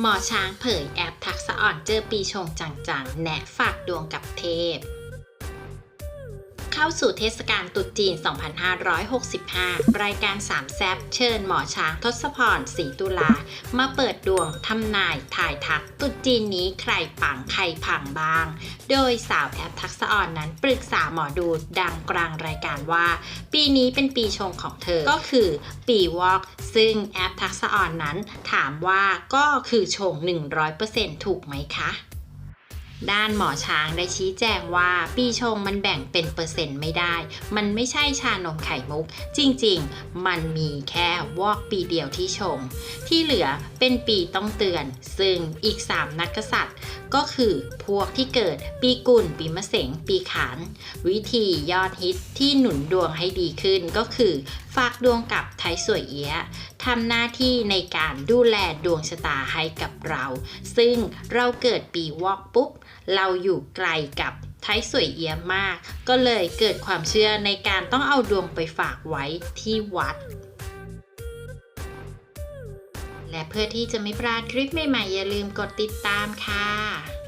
หมอช้างเผยแอปทักษะอ่อนเจอปีชงจังๆ แนะฝากดวงกับเทพ เข้าสู่เทศกาลตรุษจีน 2565 รายการสามแซบเชิญหมอช้างทศพรศรีตุลา มาเปิดดวงทำนายถ่ายทักตรุษจีนนี้ใครปังใครพังบ้าง โดยสาวแอปทักษอ่อนนั้นปรึกษาหมอดูดังกลางรายการว่า ปีนี้เป็นปีชงของเธอ ก็คือปีวอก ซึ่งแอปทักษอ่อนนั้นถามว่าก็คือชง 100%ถูกไหมคะ ด้านหมอช้างได้ชี้แจงว่าปีชงมันแบ่งเป็นเปอร์เซ็นต์ไม่ได้ มันไม่ใช่ชานมไข่มุก จริงๆ มันมีแค่วอกปีเดียวที่ชง ที่เหลือเป็นปีต้องเตือน ซึ่งอีก 3 นักกษัตริย์ ก็คือพวกที่เกิดปีกุลปีมะเสงปีขาน วิธียอดฮิตที่หนุนดวงให้ดีขึ้นก็คือ ฝากดวงกับไทยสวยเอี้ยะ ทำหน้าที่ในการดูแลดวงชะตาให้กับเรา ซึ่งเราเกิดปีวอกปุ๊บ เราอยู่ไกลกับไทยสวยเอียมาก ก็เลยเกิดความเชื่อในการต้องเอาดวงไปฝากไว้ที่วัดและเพื่อที่จะไม่พลาดคลิปใหม่ๆ อย่าลืมกดติดตามค่ะ